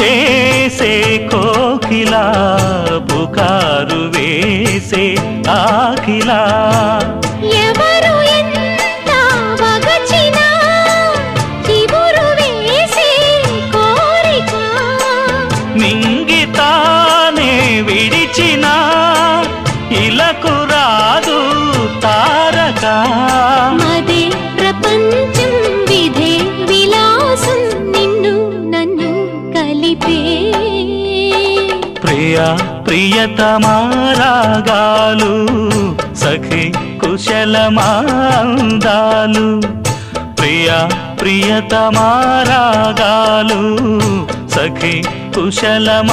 చేసే కోకిలా బుకారు వేసే ఆకిలా. రాదు తారక. మదే ప్రపంచం విధే విలాసం నిన్ను నన్ను కలిపే. ప్రియ ప్రియతమారాగాలు సఖి కుశలమాందాలు. ప్రియ ప్రియతమారాగాలు సఖి కుశలమాందాలు.